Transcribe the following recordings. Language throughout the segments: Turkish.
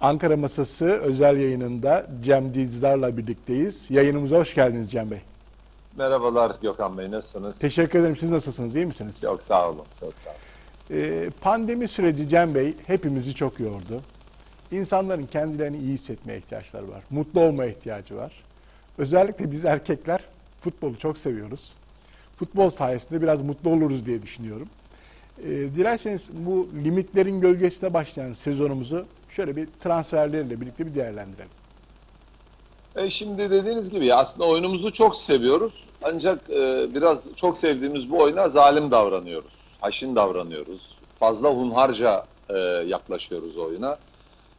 Ankara Masası özel yayınında Cem Dizdar'la birlikteyiz. Yayınımıza hoş geldiniz Cem Bey. Merhabalar Gökhan Bey, nasılsınız? Teşekkür ederim. Siz nasılsınız? İyi misiniz? Çok sağ olun, çok sağ olun. Ee, pandemi süreci Cem Bey hepimizi çok yordu. İnsanların kendilerini iyi hissetmeye ihtiyaçları var. Mutlu olmaya ihtiyacı var. Özellikle biz erkekler futbolu çok seviyoruz. Futbol sayesinde biraz mutlu oluruz diye düşünüyorum. Ee, dilerseniz bu limitlerin gölgesine başlayan sezonumuzu şöyle bir transferlerle birlikte bir değerlendirelim. E şimdi dediğiniz gibi aslında oyunumuzu çok seviyoruz. Ancak e, biraz çok sevdiğimiz bu oyuna zalim davranıyoruz. Haşin davranıyoruz. Fazla hunharca e, yaklaşıyoruz oyuna.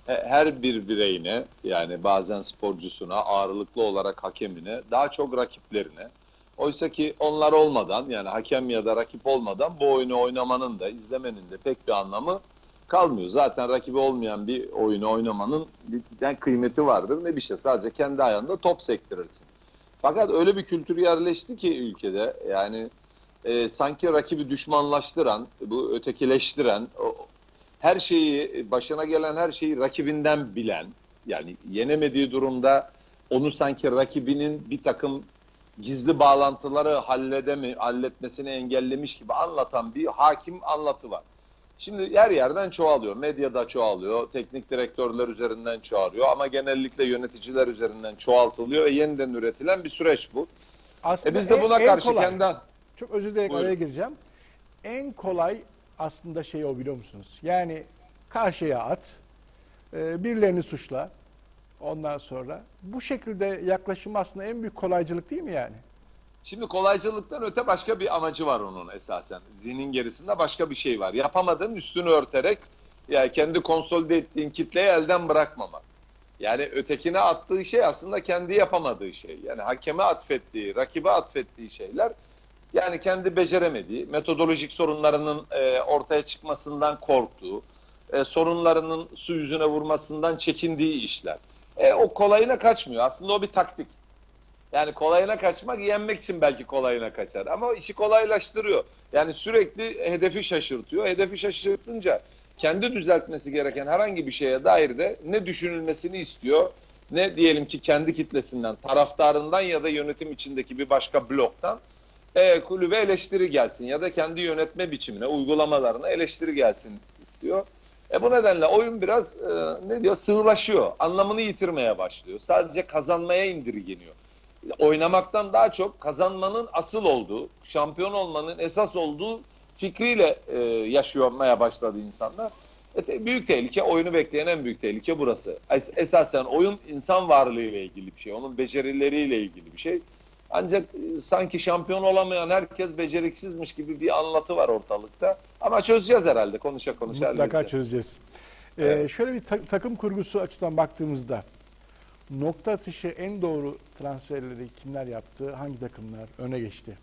E, Her bir bireyine yani bazen sporcusuna, ağırlıklı olarak hakemine, daha çok rakiplerine. Oysa ki onlar olmadan yani hakem ya da rakip olmadan bu oyunu oynamanın da izlemenin de pek bir anlamı kalmıyor. Zaten rakibi olmayan bir oyunu oynamanın bir kıymeti vardır ne bir şey. Sadece kendi ayağında top sektirirsin. Fakat öyle bir kültür yerleşti ki ülkede yani e, sanki rakibi düşmanlaştıran, bu ötekileştiren, o, her şeyi, başına gelen her şeyi rakibinden bilen, yani yenemediği durumda onu sanki rakibinin bir takım gizli bağlantıları halledemi, halletmesini engellemiş gibi anlatan bir hakim anlatı var. Şimdi her yerden çoğalıyor. Medyada çoğalıyor. Teknik direktörler üzerinden çoğalıyor. Ama genellikle yöneticiler üzerinden çoğaltılıyor ve yeniden üretilen bir süreç bu. Aslında E biz de buna en karşı kolay- kendi... Çok özür dilerim Buyurun. araya gireceğim. En kolay aslında şey o biliyor musunuz? Yani karşıya at, e, birilerini suçla. Ondan sonra bu şekilde yaklaşım aslında en büyük kolaycılık değil mi yani? Şimdi kolaycılıktan öte başka bir amacı var onun esasen. Zihnin gerisinde başka bir şey var. Yapamadığın üstünü örterek yani kendi konsolide ettiğin kitleyi elden bırakmamak. Yani ötekine attığı şey aslında kendi yapamadığı şey. Yani hakeme atfettiği, rakibe atfettiği şeyler yani kendi beceremediği, metodolojik sorunlarının e, ortaya çıkmasından korktuğu, e, sorunlarının su yüzüne vurmasından çekindiği işler. E, o kolayına kaçmıyor. Aslında o bir taktik. Yani kolayına kaçmak yenmek için belki kolayına kaçar. Ama işi kolaylaştırıyor. Yani sürekli hedefi şaşırtıyor. Hedefi şaşırtınca kendi düzeltmesi gereken herhangi bir şeye dair de ne düşünülmesini istiyor ne diyelim ki kendi kitlesinden, taraftarından ya da yönetim içindeki bir başka bloktan e, kulübe eleştiri gelsin ya da kendi yönetme biçimine, uygulamalarına eleştiri gelsin istiyor. E bu nedenle oyun biraz e, ne diyor sığlaşıyor. Anlamını yitirmeye başlıyor. Sadece kazanmaya indirgeniyor. Oynamaktan daha çok kazanmanın asıl olduğu, şampiyon olmanın esas olduğu fikriyle e, yaşamaya başladı insanlar. E, te- büyük tehlike, oyunu bekleyen en büyük tehlike burası. Es- esasen oyun insan varlığıyla ilgili bir şey, onun becerileriyle ilgili bir şey. Ancak e, sanki şampiyon olamayan herkes beceriksizmiş gibi bir anlatı var ortalıkta. Ama çözeceğiz herhalde, konuşa konuşa Mutlaka halledeceğiz. çözeceğiz. Ee, Evet. şöyle bir ta- takım kurgusu açıdan baktığımızda nokta atışı en doğru transferleri kimler yaptı? Hangi takımlar öne geçti?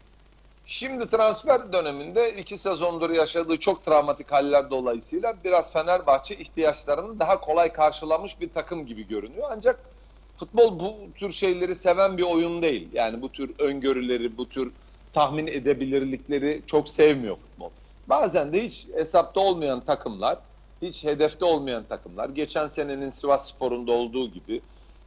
Şimdi transfer döneminde iki sezondur yaşadığı çok travmatik haller dolayısıyla biraz Fenerbahçe ihtiyaçlarını daha kolay karşılamış bir takım gibi görünüyor. Ancak futbol bu tür şeyleri seven bir oyun değil. Yani bu tür öngörüleri, bu tür tahmin edebilirlikleri çok sevmiyor futbol. Bazen de hiç hesapta olmayan takımlar, hiç hedefte olmayan takımlar, geçen senenin Sivas Spor'unda olduğu gibi,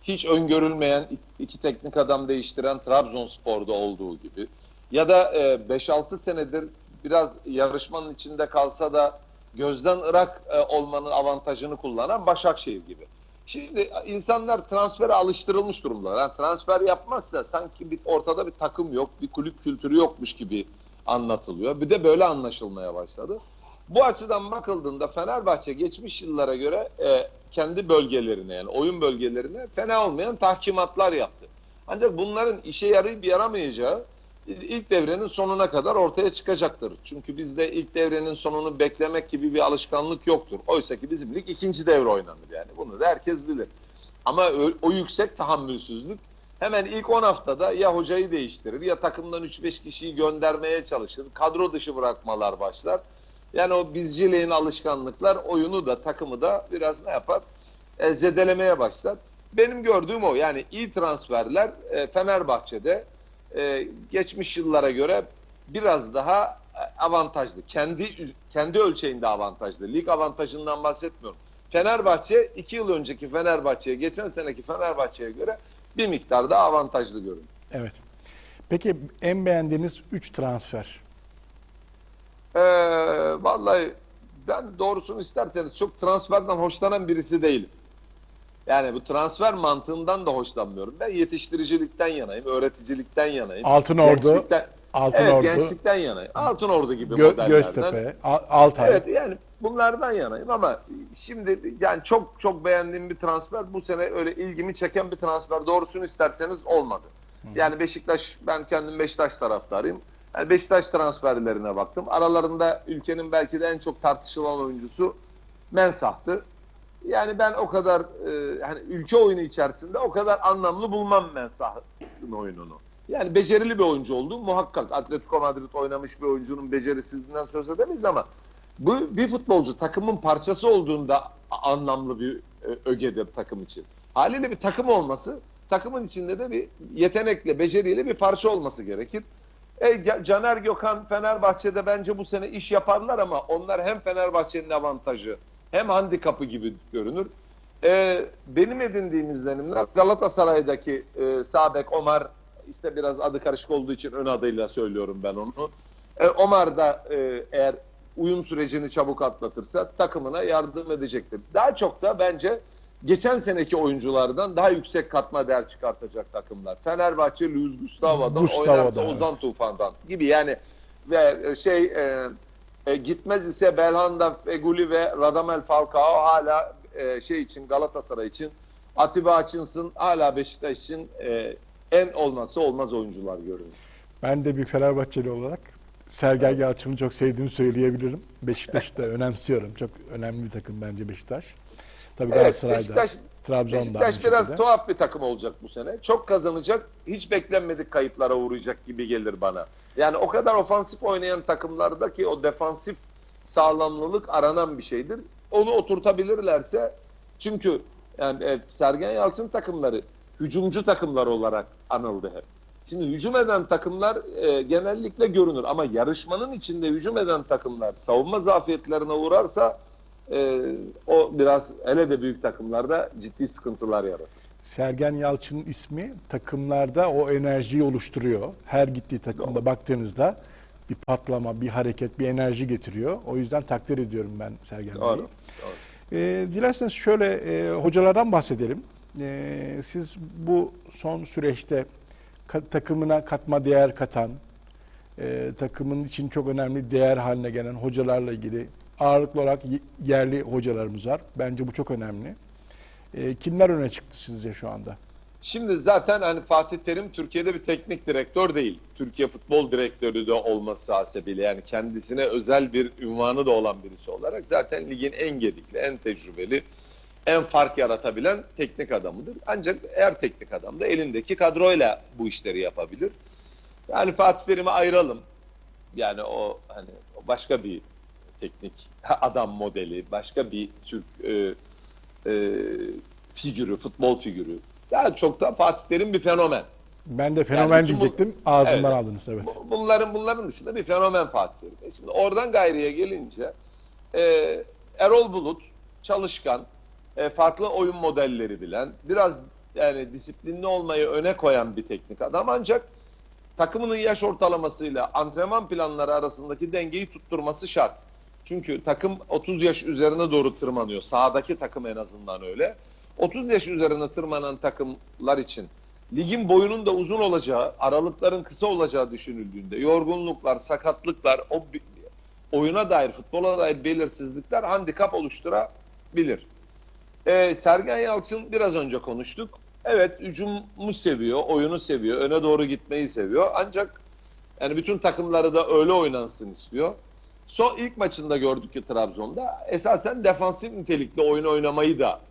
hiç öngörülmeyen iki teknik adam değiştiren Trabzonspor'da olduğu gibi, ya da e, 5-6 senedir biraz yarışmanın içinde kalsa da gözden ırak e, olmanın avantajını kullanan Başakşehir gibi. Şimdi insanlar transfere alıştırılmış durumdalar. Yani transfer yapmazsa sanki bir ortada bir takım yok, bir kulüp kültürü yokmuş gibi anlatılıyor. Bir de böyle anlaşılmaya başladı. Bu açıdan bakıldığında Fenerbahçe geçmiş yıllara göre e, kendi bölgelerine yani oyun bölgelerine fena olmayan tahkimatlar yaptı. Ancak bunların işe yarayıp yaramayacağı ilk devrenin sonuna kadar ortaya çıkacaktır. Çünkü bizde ilk devrenin sonunu beklemek gibi bir alışkanlık yoktur. Oysa ki bizim lig ikinci devre oynanır yani. Bunu da herkes bilir. Ama o, o yüksek tahammülsüzlük hemen ilk 10 haftada ya hocayı değiştirir ya takımdan 3-5 kişiyi göndermeye çalışır. Kadro dışı bırakmalar başlar. Yani o bizciliğin alışkanlıklar oyunu da takımı da biraz ne yapar? E, zedelemeye başlar. Benim gördüğüm o. Yani iyi transferler e, Fenerbahçe'de e, geçmiş yıllara göre biraz daha e, avantajlı. Kendi kendi ölçeğinde avantajlı. Lig avantajından bahsetmiyorum. Fenerbahçe iki yıl önceki Fenerbahçe'ye, geçen seneki Fenerbahçe'ye göre bir miktar daha avantajlı görünüyor. Evet. Peki en beğendiğiniz 3 transfer? Ee, vallahi ben doğrusunu isterseniz çok transferden hoşlanan birisi değilim. Yani bu transfer mantığından da hoşlanmıyorum. Ben yetiştiricilikten yanayım, öğreticilikten yanayım. Altınordu, Gençlikten, Altın evet, Ordu, gençlikten yanayım. Altın Ordu gibi Gö- modellerden. Göztepe, Al- Altay. Evet yani bunlardan yanayım ama şimdi yani çok çok beğendiğim bir transfer bu sene öyle ilgimi çeken bir transfer doğrusunu isterseniz olmadı. Yani Beşiktaş ben kendim Beşiktaş taraftarıyım. Yani Beşiktaş transferlerine baktım. Aralarında ülkenin belki de en çok tartışılan oyuncusu Mensah'tı. Yani ben o kadar e, hani ülke oyunu içerisinde o kadar anlamlı bulmam Mensah'ın oyununu. Yani becerili bir oyuncu oldu muhakkak. Atletico Madrid oynamış bir oyuncunun becerisizliğinden söz edemeyiz ama bu bir futbolcu takımın parçası olduğunda anlamlı bir e, ögedir takım için. Haliyle bir takım olması takımın içinde de bir yetenekle, beceriyle bir parça olması gerekir. E, Ca- Caner Gökhan Fenerbahçe'de bence bu sene iş yaparlar ama onlar hem Fenerbahçe'nin avantajı hem handikapı gibi görünür. E, benim edindiğim izlenimler Galatasaray'daki e, Sabek Omar işte biraz adı karışık olduğu için ön adıyla söylüyorum ben onu. E, Omar da e, eğer uyum sürecini çabuk atlatırsa takımına yardım edecektir. Daha çok da bence geçen seneki oyunculardan daha yüksek katma değer çıkartacak takımlar. Fenerbahçe Luis Gustavo'dan Gustavo'dan, oynarsa evet. Ozan Tufan'dan gibi yani ve şey e, e, gitmez ise Belhanda, Feguli ve Radamel Falcao hala e, şey için Galatasaray için Atiba Hutchinson hala Beşiktaş için e, en olmazsa olmaz oyuncular görünüyor. Ben de bir Fenerbahçeli olarak Sergen Yalçın'ı çok sevdiğimi söyleyebilirim. Beşiktaş'ı da önemsiyorum. Çok önemli bir takım bence Beşiktaş. Tabii Evet, Galatasaray'da, Beşiktaş, Trabzon'da Beşiktaş biraz şekilde. tuhaf bir takım olacak bu sene. Çok kazanacak, hiç beklenmedik kayıplara uğrayacak gibi gelir bana. Yani o kadar ofansif oynayan takımlardaki o defansif sağlamlılık aranan bir şeydir. Onu oturtabilirlerse çünkü yani e, Sergen Yalçın takımları hücumcu takımlar olarak anıldı hep. Şimdi hücum eden takımlar e, genellikle görünür ama yarışmanın içinde hücum eden takımlar savunma zafiyetlerine uğrarsa e, o biraz hele de büyük takımlarda ciddi sıkıntılar yaratır. Sergen Yalçın'ın ismi takımlarda o enerjiyi oluşturuyor. Her gittiği takımda baktığınızda bir patlama, bir hareket, bir enerji getiriyor. O yüzden takdir ediyorum ben Sergen Bey'i. Doğru. doğru. E, dilerseniz şöyle e, hocalardan bahsedelim. E, siz bu son süreçte ka- takımına katma değer katan, e, takımın için çok önemli değer haline gelen hocalarla ilgili ağırlıklı olarak yerli hocalarımız var. Bence bu çok önemli. E, kimler öne çıktı sizce şu anda? Şimdi zaten hani Fatih Terim Türkiye'de bir teknik direktör değil. Türkiye futbol direktörü de olması hasebiyle yani kendisine özel bir ünvanı da olan birisi olarak zaten ligin en gedikli, en tecrübeli, en fark yaratabilen teknik adamıdır. Ancak eğer teknik adam da elindeki kadroyla bu işleri yapabilir. Yani Fatih Terim'i ayıralım. Yani o hani başka bir teknik adam modeli, başka bir Türk e, e, figürü, futbol figürü. Daha çok da Fatih Terim bir fenomen. Ben de fenomen Yani bütün bu- diyecektim. Ağzımdan Evet. aldınız evet. Bu- Bunların bunların dışında bir fenomen Fatih Terim. E Şimdi oradan gayriye gelince e, Erol Bulut çalışkan, e, farklı oyun modelleri bilen, biraz yani disiplinli olmayı öne koyan bir teknik adam ancak takımının yaş ortalamasıyla antrenman planları arasındaki dengeyi tutturması şart. Çünkü takım 30 yaş üzerine doğru tırmanıyor. Sahadaki takım en azından öyle. 30 yaş üzerine tırmanan takımlar için ligin boyunun da uzun olacağı, aralıkların kısa olacağı düşünüldüğünde yorgunluklar, sakatlıklar, o oyuna dair, futbola dair belirsizlikler handikap oluşturabilir. Ee, Sergen Yalçın biraz önce konuştuk. Evet hücumu seviyor, oyunu seviyor, öne doğru gitmeyi seviyor. Ancak yani bütün takımları da öyle oynansın istiyor. Son ilk maçında gördük ki Trabzon'da esasen defansif nitelikli oyun oynamayı da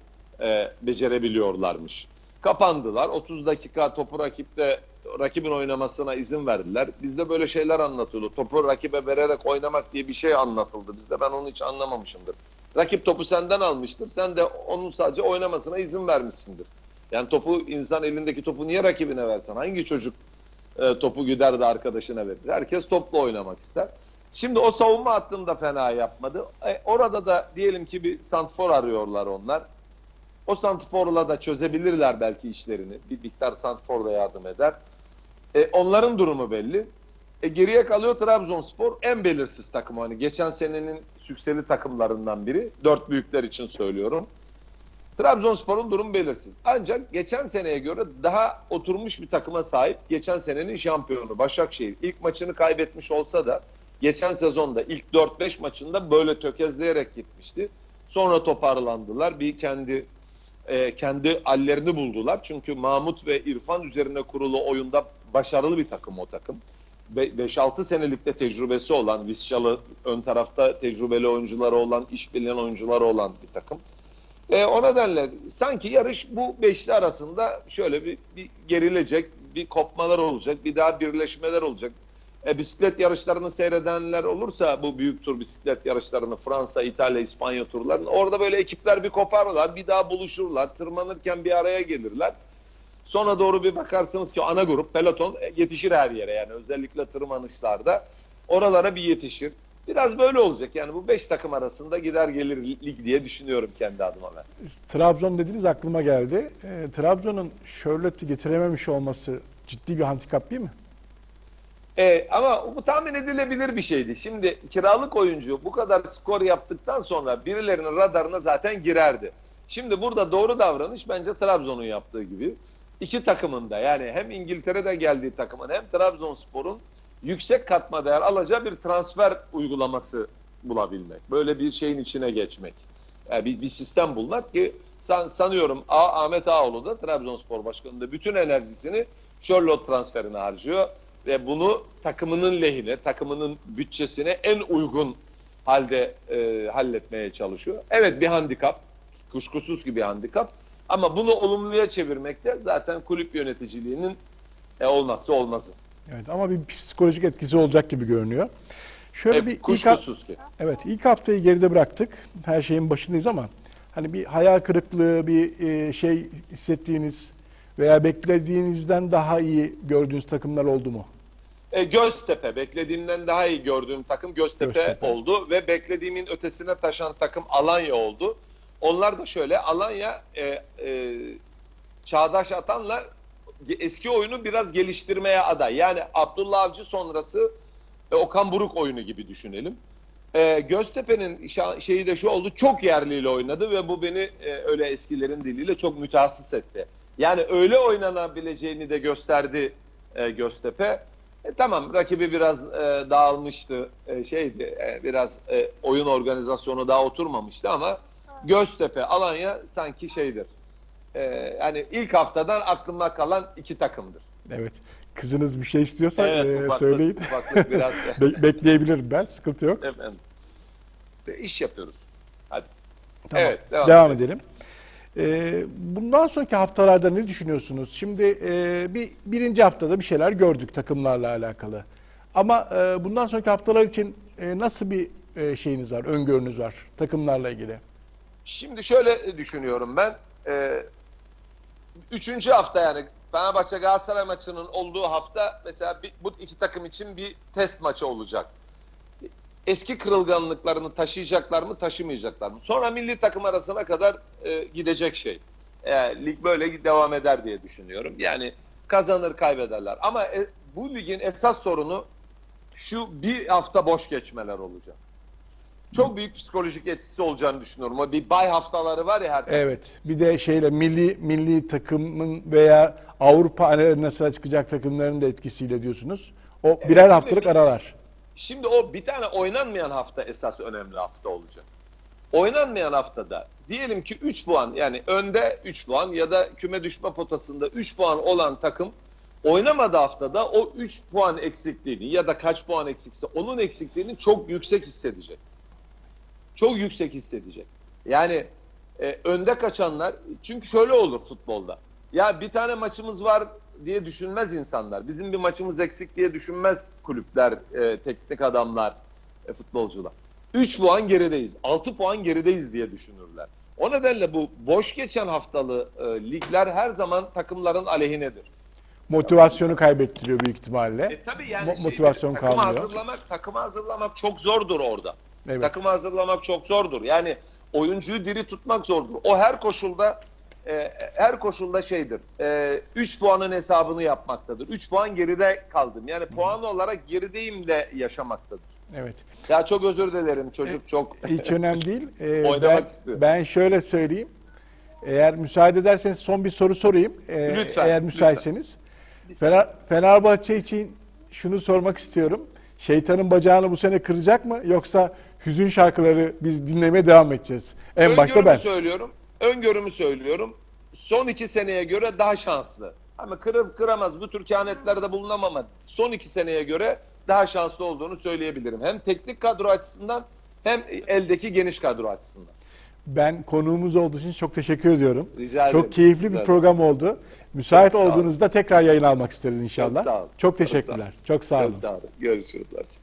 e, becerebiliyorlarmış. Kapandılar. 30 dakika topu rakipte rakibin oynamasına izin verdiler. Bizde böyle şeyler anlatıldı. Topu rakibe vererek oynamak diye bir şey anlatıldı. Bizde ben onu hiç anlamamışımdır. Rakip topu senden almıştır. Sen de onun sadece oynamasına izin vermişsindir. Yani topu insan elindeki topu niye rakibine versen? Hangi çocuk e, topu güder de arkadaşına verir? Herkes topla oynamak ister. Şimdi o savunma hattını fena yapmadı. E, orada da diyelim ki bir santfor arıyorlar onlar. O santforla da çözebilirler belki işlerini. Bir miktar santfor da yardım eder. E, onların durumu belli. E, geriye kalıyor Trabzonspor en belirsiz takım. Hani geçen senenin sükseli takımlarından biri. Dört büyükler için söylüyorum. Trabzonspor'un durumu belirsiz. Ancak geçen seneye göre daha oturmuş bir takıma sahip. Geçen senenin şampiyonu Başakşehir. İlk maçını kaybetmiş olsa da geçen sezonda ilk 4-5 maçında böyle tökezleyerek gitmişti. Sonra toparlandılar. Bir kendi e, kendi hallerini buldular. Çünkü Mahmut ve İrfan üzerine kurulu oyunda başarılı bir takım o takım. 5-6 senelikte tecrübesi olan, Viscalı ön tarafta tecrübeli oyuncuları olan, iş bilen oyuncuları olan bir takım. E, o nedenle sanki yarış bu beşli arasında şöyle bir, bir gerilecek, bir kopmalar olacak, bir daha birleşmeler olacak. E, bisiklet yarışlarını seyredenler olursa bu büyük tur bisiklet yarışlarını Fransa, İtalya, İspanya turlarını orada böyle ekipler bir koparlar, bir daha buluşurlar, tırmanırken bir araya gelirler. Sonra doğru bir bakarsınız ki ana grup peloton e, yetişir her yere yani özellikle tırmanışlarda oralara bir yetişir. Biraz böyle olacak yani bu beş takım arasında gider gelir lig diye düşünüyorum kendi adıma ben. Trabzon dediniz aklıma geldi. E, Trabzon'un Charlotte'i getirememiş olması ciddi bir handikap değil mi? E, ama bu tahmin edilebilir bir şeydi. Şimdi kiralık oyuncu bu kadar skor yaptıktan sonra birilerinin radarına zaten girerdi. Şimdi burada doğru davranış bence Trabzon'un yaptığı gibi. İki takımın da yani hem İngiltere'den geldiği takımın hem Trabzonspor'un yüksek katma değer alacağı bir transfer uygulaması bulabilmek. Böyle bir şeyin içine geçmek. Yani bir, bir sistem bulmak ki san, sanıyorum A, Ahmet Ağoğlu da Trabzonspor Başkanı'nda bütün enerjisini Charlotte transferine harcıyor ve bunu takımının lehine, takımının bütçesine en uygun halde e, halletmeye çalışıyor. Evet bir handikap, kuşkusuz ki bir handikap ama bunu olumluya çevirmekte zaten kulüp yöneticiliğinin e, olmazsa olmazı. Evet ama bir psikolojik etkisi olacak gibi görünüyor. Şöyle E, bir ilk, kuşkusuz ki. evet ilk haftayı geride bıraktık. Her şeyin başındayız ama hani bir hayal kırıklığı, bir e, şey hissettiğiniz veya beklediğinizden daha iyi gördüğünüz takımlar oldu mu? E, Göztepe beklediğimden daha iyi gördüğüm takım Göztepe, Göztepe. oldu ve beklediğimin ötesine taşan takım Alanya oldu. Onlar da şöyle Alanya e, e, Çağdaş Atan'la eski oyunu biraz geliştirmeye aday. Yani Abdullah Avcı sonrası e, Okan Buruk oyunu gibi düşünelim. E, Göztepe'nin şeyi de şu oldu çok yerliyle oynadı ve bu beni e, öyle eskilerin diliyle çok mütehassıs etti. Yani öyle oynanabileceğini de gösterdi e, Göztepe. E, tamam rakibi biraz e, dağılmıştı e, şeydi e, biraz e, oyun organizasyonu daha oturmamıştı ama Göztepe Alanya sanki şeydir. E, yani ilk haftadan aklıma kalan iki takımdır. Evet. Kızınız bir şey istiyorsa Evet e, ufaklık, söyleyin. ufaklık biraz Be- bekleyebilirim ben. Sıkıntı yok. efendim. İş yapıyoruz. Hadi. Tamam. Evet, devam devam, edelim. edelim. Ee, bundan sonraki haftalarda ne düşünüyorsunuz? Şimdi e, bir birinci haftada bir şeyler gördük takımlarla alakalı. Ama e, bundan sonraki haftalar için e, nasıl bir şeyiniz var, öngörünüz var takımlarla ilgili? Şimdi şöyle düşünüyorum ben. Üçüncü hafta yani Fenerbahçe Galatasaray maçının olduğu hafta mesela bu iki takım için bir test maçı olacak. Eski kırılganlıklarını taşıyacaklar mı taşımayacaklar mı? Sonra milli takım arasına kadar e, gidecek şey. E, lig böyle devam eder diye düşünüyorum. Yani kazanır kaybederler. Ama e, bu ligin esas sorunu şu bir hafta boş geçmeler olacak. Çok büyük psikolojik etkisi olacağını düşünüyorum. O bir bay haftaları var ya her Evet. Bir de şeyle milli milli takımın veya Avrupa arenasına çıkacak takımların da etkisiyle diyorsunuz. O birer haftalık aralar. Şimdi o bir tane oynanmayan hafta esas önemli hafta olacak. Oynanmayan haftada diyelim ki 3 puan yani önde 3 puan ya da küme düşme potasında 3 puan olan takım oynamadığı haftada o 3 puan eksikliğini ya da kaç puan eksikse onun eksikliğini çok yüksek hissedecek. Çok yüksek hissedecek. Yani e, önde kaçanlar çünkü şöyle olur futbolda. Ya bir tane maçımız var diye düşünmez insanlar. Bizim bir maçımız eksik diye düşünmez kulüpler, e, teknik adamlar, e, futbolcular. 3 puan gerideyiz, 6 puan gerideyiz diye düşünürler. O nedenle bu boş geçen haftalı e, ligler her zaman takımların aleyhinedir. Motivasyonu kaybettiriyor büyük ihtimalle. E tabii yani Mo- şey, motivasyon takımı kalmıyor. hazırlamak, takımı hazırlamak çok zordur orada. Evet. Takımı hazırlamak çok zordur. Yani oyuncuyu diri tutmak zordur. O her koşulda e, her koşulda şeydir. 3 puanın hesabını yapmaktadır. 3 puan geride kaldım. Yani puan olarak gerideyim de yaşamaktadır. Evet. Ya çok özür dilerim çocuk çok Hiç önemli değil. Ee, Oynamak ben, istiyor. ben şöyle söyleyeyim. Eğer müsaade ederseniz son bir soru sorayım. Ee, Lütfen, Eğer müsaitseniz. Fener, Fenerbahçe için şunu sormak istiyorum. Şeytanın bacağını bu sene kıracak mı? Yoksa hüzün şarkıları biz dinlemeye devam edeceğiz? En başta Öngörümü ben. söylüyorum. Öngörümü söylüyorum. Son iki seneye göre daha şanslı. Ama kırıp kıramaz bu tür kehanetlerde bulunamam ama son iki seneye göre daha şanslı olduğunu söyleyebilirim. Hem teknik kadro açısından hem eldeki geniş kadro açısından. Ben konuğumuz olduğu için çok teşekkür ediyorum. Rica ederim. Çok keyifli Rica bir program oldu. Müsait Çok olduğunuzda tekrar yayın almak isteriz inşallah. Çok sağ olun. Çok teşekkürler. Çok sağ olun. Çok sağ olun. Görüşürüz. Arçın.